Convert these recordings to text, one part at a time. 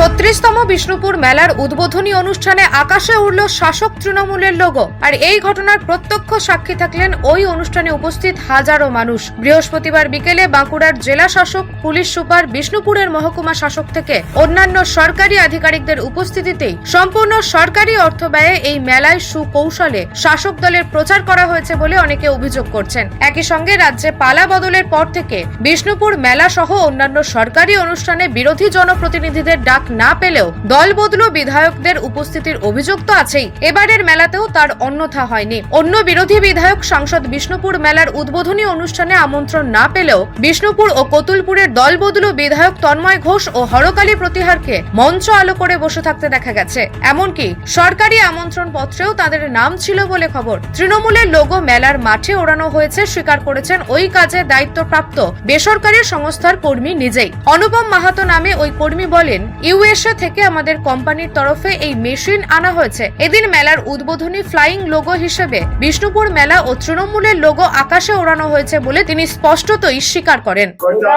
ছত্রিশতম বিষ্ণুপুর মেলার উদ্বোধনী অনুষ্ঠানে আকাশে উড়ল শাসক তৃণমূলের লোগো। আর এই ঘটনার প্রত্যক্ষ সাক্ষী থাকলেন ওই অনুষ্ঠানে উপস্থিত হাজারো মানুষ। বৃহস্পতিবার বিকেলে বাঁকুড়ার জেলা শাসক, পুলিশ সুপার, বিষ্ণুপুরের মহকুমা শাসক থেকে অন্যান্য সরকারি আধিকারিকদের উপস্থিতিতেই সম্পূর্ণ সরকারি অর্থ ব্যয়ে এই মেলায় সুকৌশলে শাসক দলের প্রচার করা হয়েছে বলে অনেকে অভিযোগ করছেন। একই সঙ্গে রাজ্যে পালা বদলের পর থেকে বিষ্ণুপুর মেলা সহ অন্যান্য সরকারি অনুষ্ঠানে বিরোধী জনপ্রতিনিধিদের ডাক না পেলেও দল বদলু বিধায়কদের উপস্থিতির অভিযোগ তো আছেই। এবারের মেলাতেও তার অন্যথা হয়নি। অন্য বিরোধী বিধায়ক সাংসদ বিষ্ণুপুর মেলার উদ্বোধনী অনুষ্ঠানে আমন্ত্রণ না পেলেও বিষ্ণুপুর ও কতুলপুরের দল বদলু বিধায়ক তন্ময় ঘোষ ও হরকালী প্রতিহারকে মঞ্চ আলো করে বসে থাকতে দেখা গেছে। এমনকি সরকারি আমন্ত্রণ পত্রেও তাদের নাম ছিল বলে খবর। তৃণমূলের লোগো মেলার মাঠে ওড়ানো হয়েছে, স্বীকার করেছেন ওই কাজে দায়িত্বপ্রাপ্ত বেসরকারি সংস্থার কর্মী নিজেই। অনুপম মাহাতো নামে ওই কর্মী বলেন ইউএসএ থেকে আমাদের কোম্পানির তরফে এই মেশিন আনা হয়েছে। এদিন মেলার উদ্বোধনী ফ্লাইং লোগো হিসেবে বিষ্ণুপুর মেলা ও তৃণমূলের লোগো আকাশে ওড়ানো হয়েছে বলে তিনি স্পষ্টতই স্বীকার করেন।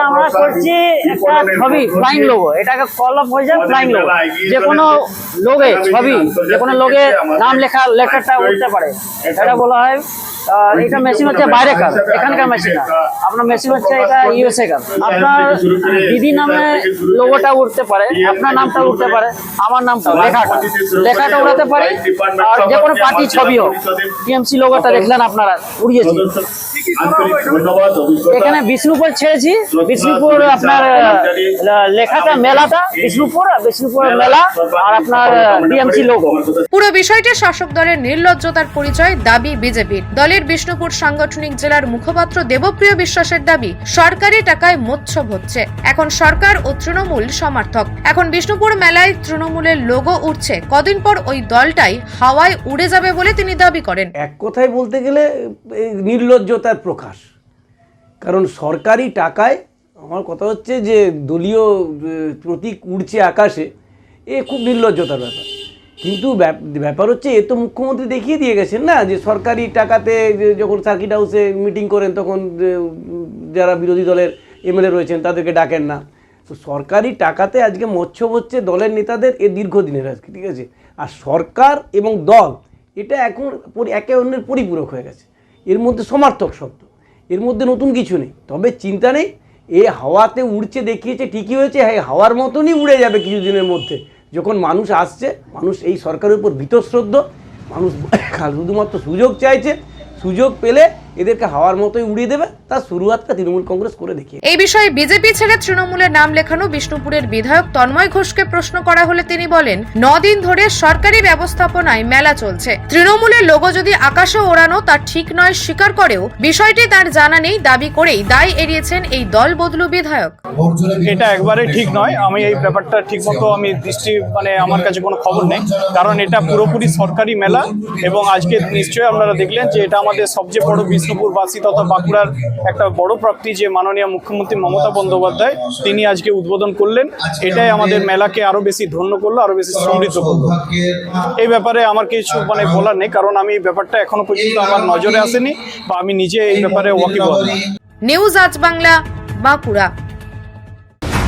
আমরা ছবি যে কোনো লোগে ছবি, যে কোনো লোগে নাম লেখা লেটারটা উঠতে পারে। এটা বলা হয় এটা মেশিন হচ্ছে বাইরে কার এখানকার মেশিন আপনার মেশিন হচ্ছে এটা ইউএসএ কার। আপনার দিদি নামে লোগোটা উঠতে পারে, আপনার নামটা উঠতে পারে, আমার নামটা লেখাটা। লেখাটা উড়াতে পারে, আর যে কোনো পার্টি ছবি হোক টিএমসি লোগোটা দেখলেন আপনারা উড়িয়েছি এখানে বিষ্ণুপুর ছেড়েছি, বিষ্ণুপুর আপনার লেখাটা, মেলাটা, বিষ্ণুপুর বিষ্ণুপুর মেলা, আর আপনার ডিএমসি লোগো পুরো বিষয়টি শাসক দলের নির্লজ্জতার পরিচয় দাবি বিজেপির। দলের বিষ্ণুপুর সাংগঠনিক জেলার মুখপাত্র দেবপ্রিয় বিশ্বাসের দাবি, সরকারি টাকায় মোচ্ছব হচ্ছে। এখন সরকার ও তৃণমূল সমর্থক। এখন বিষ্ণুপুর মেলায় তৃণমূলের লোগো উঠছে। কদিন পর ওই দলটাই হাওয়ায় উড়ে যাবে বলে তিনি দাবি করেন। এক কথায় বলতে গেলে নির্লজ্জতার প্রকাশ। কারণ সরকারি টাকায় আমার কথা হচ্ছে যে, দলীয় প্রতীক উড়ছে আকাশে, এ খুব নির্লজ্জতার ব্যাপার। কিন্তু ব্যাপ- ব্যাপার হচ্ছে, এ তো মুখ্যমন্ত্রী দেখিয়ে দিয়ে গেছেন না, যে সরকারি টাকাতে যখন সার্কিট হাউসে মিটিং করেন, তখন যারা বিরোধী দলের এমএলএ রয়েছেন, তাদেরকে ডাকেন না। তো সরকারি টাকাতে আজকে মৎস্য হচ্ছে দলের নেতাদের এ দীর্ঘদিনের আজকে, ঠিক আছে? আর সরকার এবং দল, এটা এখন একে অন্যের পরিপূরক হয়ে গেছে। এর মধ্যে সমার্থক শব্দ। এর মধ্যে নতুন কিছু নেই। তবে চিন্তা নেই, এ হাওয়াতে উড়ছে, দেখিয়েছে, ঠিকই হয়েছে হ্যাঁ হাওয়ার মতনই উড়ে যাবে কিছুদিনের মধ্যে। যখন মানুষ আসছে মানুষ এই সরকারের উপর ভীতশ্রদ্ধ মানুষ শুধুমাত্র সুযোগ চাইছে সুযোগ পেলে এদেরকে হাওয়ার মতোই উড়িয়ে দেবে তার শুরুয়াতটা তৃণমূল কংগ্রেস করে দেখিয়ে এই বিষয়ে বিজেপি ছেড়ে তৃণমূলের নাম লেখানো বিষ্ণুপুরের বিধায়ক তন্ময় ঘোষকে প্রশ্ন করা হলে তিনি বলেন দিন ধরে সরকারি ব্যবস্থাপনায় মেলা চলছে। তৃণমূলের লোগো যদি আকাশে ওড়ানো তা ঠিক নয় স্বীকার করেও বিষয়টি তার জানা নেই দাবি করেই দায় এড়িয়েছেন এই দল বদলু বিধায়ক। এটা একবারে ঠিক নয়। আমি এই ব্যাপারটা ঠিক মতো আমি দৃষ্টি মানে আমার কাছে কোনো খবর নেই। কারণ এটা পুরোপুরি সরকারি মেলা এবং আজকে নিশ্চয়ই আপনারা দেখলেন যে এটা আমাদের সবচেয়ে বড় বিষ্ণুপুরবাসী তথা বাঁকুড়ার একটা বড় প্রাপ্তি যে মাননীয় মুখ্যমন্ত্রী মমতা বন্দ্যোপাধ্যায়, তিনি আজকে উদ্বোধন করলেন। এটাই আমাদের মেলাকে আরও বেশি ধন্য করল আরও বেশি সমৃদ্ধ করল। এই ব্যাপারে আমার কিছু মানে বলার নেই, কারণ আমি ব্যাপারটা এখনও পর্যন্ত আমার নজরে আসেনি বা আমি নিজে এই ব্যাপারে ওয়াকিবহাল। নিউজ আজ বাংলা, বাঁকুড়া।